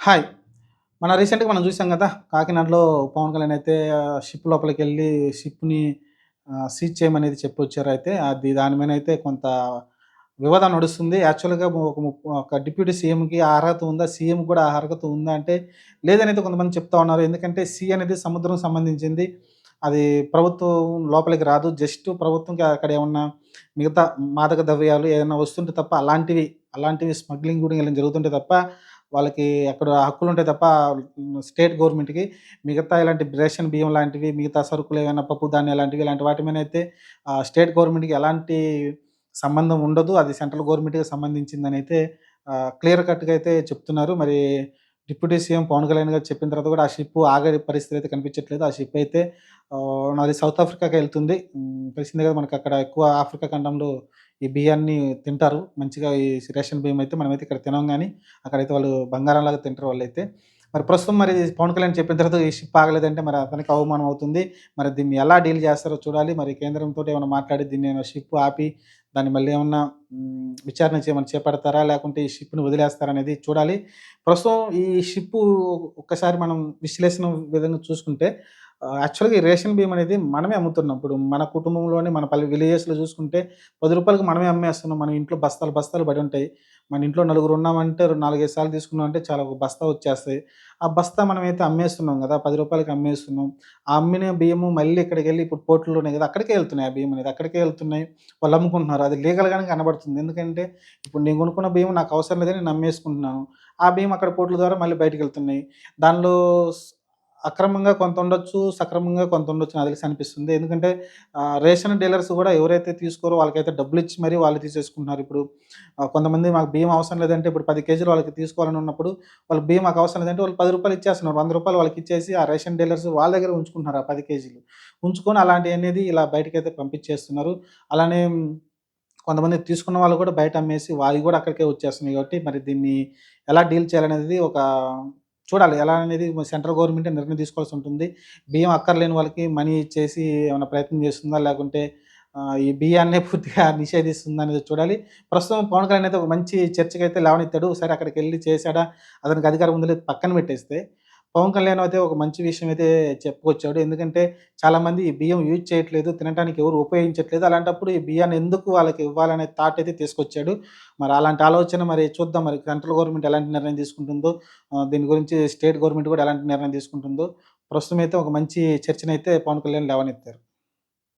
Hi. మన రీసెంట్‌గా మనం చూసాం కదా కాకినాడలో పవన్ కళ్యాణ్ అయితే షిప్ షిప్ లోపలికెళ్ళి షిప్‌ని సీజ్ చేయమనేది చెప్పొచ్చారు అయితే. అది దాని అయితే కొంత వివాదం నడుస్తుంది. యాక్చువల్‌గా ఒక ఒక డిప్యూటీ సీఎంకి ఆ అర్హత ఉందా? సీఎంకి కూడా ఆ అర్హత ఉందా అంటే లేదనైతే కొంతమంది చెప్తా ఉన్నారు. ఎందుకంటే సీ అనేది సముద్రం సంబంధించింది. అది ప్రభుత్వం లోపలికి రాదు. జస్ట్ ప్రభుత్వంకి అక్కడ ఏమన్నా మిగతా మాదక ద్రవ్యాలు ఏదైనా వస్తుంటే తప్ప అలాంటివి, అలాంటివి స్మగ్లింగ్ కూడా ఇలా జరుగుతుంటే తప్ప వాళ్ళకి అక్కడ హక్కులుంటాయి తప్ప స్టేట్ గవర్నమెంట్‌కి మిగతా ఇలాంటి రేషన్ బియ్యం లాంటివి, మిగతా సరుకులు ఏమైనా పప్పు ధాన్యాలు లాంటివి ఇలాంటి వాటి మీద అయితే స్టేట్ గవర్నమెంట్‌కి ఎలాంటి సంబంధం ఉండదు. అది సెంట్రల్ గవర్నమెంట్‌కి సంబంధించిందనైతే అయితే క్లియర్ కట్‌గా అయితే చెప్తున్నారు. మరి డిప్యూటీ సీఎం పవన్ కళ్యాణ్ గారు చెప్పిన తర్వాత కూడా ఆ షిప్ ఆగే పరిస్థితి అయితే కనిపించట్లేదు. ఆ షిప్ అయితే నాది సౌత్ ఆఫ్రికాకి వెళ్తుంది తెలిసింది తెలిసిందే కదా! మనకు అక్కడ ఎక్కువ ఆఫ్రికా ఖండంలో ఈ బియ్యాన్ని తింటారు. మంచిగా ఈ రేషన్ బియ్యం అయితే మనమైతే ఇక్కడ తినం కానీ అక్కడైతే వాళ్ళు బంగారంలాగా తింటారు వాళ్ళు అయితే మరి ప్రస్తుతం మరి పవన్ కళ్యాణ్ చెప్పిన తర్వాత ఈ షిప్ ఆగలేదంటే మరి అతనికి అవమానం అవుతుంది. మరి దీన్ని ఎలా డీల్ చేస్తారో చూడాలి. మరి కేంద్రంతో ఏమైనా మాట్లాడి దీన్ని ఏమైనా షిప్ ఆపి దాన్ని మళ్ళీ ఏమన్నా విచారణ చేయమని చేపడతారా? లేకుంటే ఈ షిప్ను వదిలేస్తారా అనేది చూడాలి. ప్రస్తుతం ఈ షిప్పు ఒక్కసారి మనం విశ్లేషణ విధంగా చూసుకుంటే యాక్చువల్‌గా ఈ రేషన్ బియ్యం అనేది మనమే అమ్ముతున్నాం. ఇప్పుడు మన కుటుంబంలోనే మన పల్లె విలేజెస్‌లో చూసుకుంటే పది రూపాయలకి మనమే అమ్మేస్తున్నాం. మన ఇంట్లో బస్తాలు బస్తాలు పడి ఉంటాయి. మన ఇంట్లో నలుగురు ఉన్నామంటే 4, 5 సార్లు తీసుకున్నామంటే చాలా ఒక బస్తా వచ్చేస్తాయి. ఆ బస్తా మనమైతే అమ్మేస్తున్నాం కదా పది రూపాయలకి అమ్మేస్తున్నాం. ఆ అమ్మిన బియ్యము మళ్ళీ ఇక్కడికెళ్ళి ఇప్పుడు పోర్టులోనే కదా అక్కడికే వెళ్తున్నాయి ఆ బియ్యం అనేది. అక్కడికే వెళ్తున్నాయి వాళ్ళు అమ్ముకుంటున్నారు. అది లీగల్‌గానే కనబడుతుంది. ఎందుకంటే ఇప్పుడు నేను కొనుక్కున్న బియ్యం నాకు అవసరం లేదని నేను అమ్మేసుకుంటున్నాను. ఆ బియ్యం అక్కడ పోర్టుల ద్వారా మళ్ళీ బయటికెళ్తున్నాయి. దానిలో అక్రమంగా కొంత ఉండొచ్చు. సక్రమంగా కొంత ఉండొచ్చు నాకు తెలిసి అనిపిస్తుంది. ఎందుకంటే రేషన్ డీలర్స్ కూడా ఎవరైతే తీసుకోరో వాళ్ళకైతే డబ్బులు ఇచ్చి మరీ వాళ్ళు తీసేసుకుంటున్నారు. ఇప్పుడు కొంతమంది మాకు బియ్యం అవసరం లేదంటే ఇప్పుడు పది కేజీలు వాళ్ళకి తీసుకోవాలని ఉన్నప్పుడు వాళ్ళు బియ్యం మాకు అవసరం లేదంటే వాళ్ళు పది రూపాయలు ఇచ్చేస్తున్నారు. వంద రూపాయలు వాళ్ళకి ఇచ్చేసి ఆ రేషన్ డీలర్స్ వాళ్ళ దగ్గర ఉంచుకుంటున్నారు ఆ పది కేజీలు. ఉంచుకొని అలాంటియనేది ఇలా బయటకైతే పంపించేస్తున్నారు. అలానే కొంతమంది తీసుకున్న వాళ్ళు కూడా బయట అమ్మేసి వాళ్ళు కూడా అక్కడికే వచ్చేస్తున్నాయి కాబట్టి మరి దీన్ని ఎలా డీల్ చేయాలనేది ఒక చూడాలి. ఎలా అనేది సెంట్రల్ గవర్నమెంటే నిర్ణయం తీసుకోవాల్సి ఉంటుంది. బియ్యం అక్కర్లేని వాళ్ళకి మనీ ఇచ్చేసి ఏమైనా ప్రయత్నం చేస్తుందా? లేకుంటే ఈ బియ్యాన్నే పూర్తిగా నిషేధిస్తుందా అనేది చూడాలి. ప్రస్తుతం పవన్ కళ్యాణ్ అయితే ఒక మంచి చర్చకైతే లేవనెత్తాడు. సరే అక్కడికి వెళ్ళి చేశాడా? అతనికి అధికారం ఉందో పక్కన పెట్టేస్తే పవన్ కళ్యాణ్ అయితే ఒక మంచి విషయం అయితే చెప్పుకొచ్చాడు. ఎందుకంటే చాలామంది ఈ బియ్యం యూజ్ చేయట్లేదు. తినటానికి ఎవరు ఉపయోగించట్లేదు. అలాంటప్పుడు ఈ బియ్యాన్ని ఎందుకు వాళ్ళకి ఇవ్వాలనే థాట్ అయితే తీసుకొచ్చాడు. మరి అలాంటి ఆలోచన మరి చూద్దాం మరి సెంట్రల్ గవర్నమెంట్ ఎలాంటి నిర్ణయం తీసుకుంటుందో, దీని గురించి స్టేట్ గవర్నమెంట్ కూడా ఎలాంటి నిర్ణయం తీసుకుంటుందో, ప్రస్తుతం అయితే ఒక మంచి చర్చనైతే పవన్ కళ్యాణ్ లేవనెత్తారు.